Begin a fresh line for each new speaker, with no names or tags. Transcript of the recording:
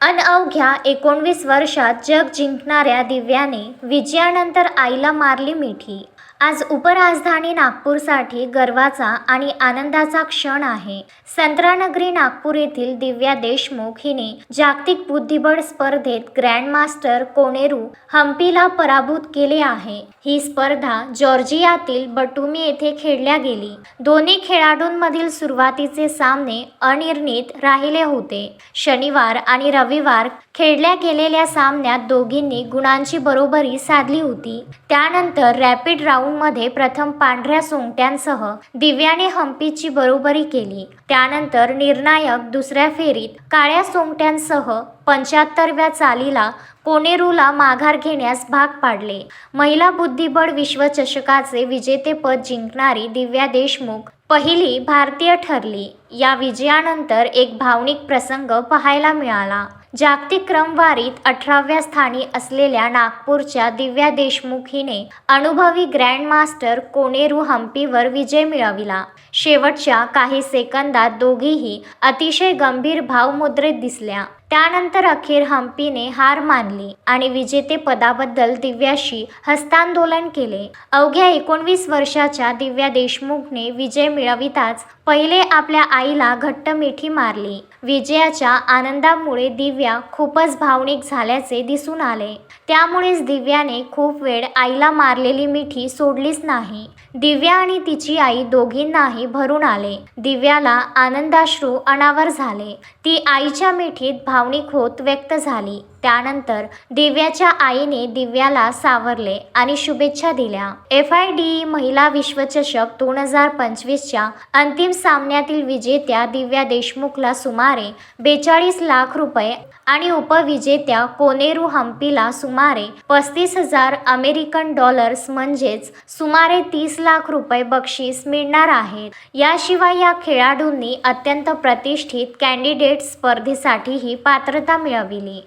अन अवघ्या एकोणवीस वर्षात जग जिंकणाऱ्या दिव्याने विजयानंतर आईला मारली मिठी. आज उपराजधानी नागपूरसाठी गर्वाचा आणि आनंदाचा क्षण आहे. संत्रानगरी नागपूर येथील दिव्या देशमुख हिने जागतिक बुद्धिबळ स्पर्धेत ग्रँडमास्टर कोनेरू हम्पीला पराभूत केले आहे. ही स्पर्धा जॉर्जियातील बटुमी येथे खेळल्या गेली. दोन्ही खेळाडूंमधील सुरुवातीचे सामने अनिर्णित राहिले होते. शनिवार आणि रविवार खेळल्या गेलेल्या सामन्यात दोघींनी गुणांची बरोबरी साधली होती. त्यानंतर रॅपिड राऊंडमध्ये प्रथम पांढऱ्या सोंगट्यांसह दिव्याने हम्पीची बरोबरी केली. त्यानंतर निर्णायक दुसऱ्या फेरीत काळ्या सोंगट्यांसह पंच्याहत्तरव्या चालीला कोनेरूला माघार घेण्यास भाग पाडले. महिला बुद्धिबळ विश्वचषकाचे विजेतेपद जिंकणारी दिव्या देशमुख पहिली भारतीय ठरली. या विजयानंतर एक भावनिक प्रसंग पाहायला मिळाला. जागतिक क्रमवारीत अठराव्या स्थानी असलेल्या नागपूरच्या दिव्या देशमुख हिने अनुभवी ग्रँडमास्टर कोनेरू हम्पीवर विजय मिळविला. शेवटच्या काही सेकंदात दोघीही अतिशय गंभीर भावमुद्रेत दिसल्या. त्यानंतर अखेर हम्पीने हार मानली आणि विजेतेपदाबद्दल दिव्याशी हस्तांदोलन केले. अवघ्या एकोणवीस वर्षाच्या दिव्या देशमुखने विजय मिळविताच पहिले आपल्या आईला घट्ट मिठी मारली. विजयाच्या आनंदामुळे दिव्या खूपच भावनिक झाल्याचे दिसून आले. त्यामुळेच दिव्याने खूप वेळ आईला मारलेली मिठी सोडलीच नाही. दिव्या आणि तिची आई दोघींनाही भरून आले. दिव्याला आनंदाश्रू अनावर झाले. ती आईच्या मिठीत भावनिक होत व्यक्त झाली. त्यानंतर दिव्याच्या आईने दिव्याला सावरले आणि शुभेच्छा दिल्या. एफ आय डी महिला विश्वचषक दोन हजार पंचवीसच्या अंतिम सामन्यातील विजेत्या दिव्या देशमुखला सुमारे बेचाळीस लाख रुपये आणि उपविजेत्या कोनेरू हम्पीला सुमारे पस्तीस हजार अमेरिकन डॉलर्स म्हणजेच सुमारे तीस लाख रुपये बक्षीस मिळणार आहेत याशिवाय या खेळाडूंनी अत्यंत प्रतिष्ठित कॅन्डिडेट स्पर्धेसाठीही पात्रता मिळविली.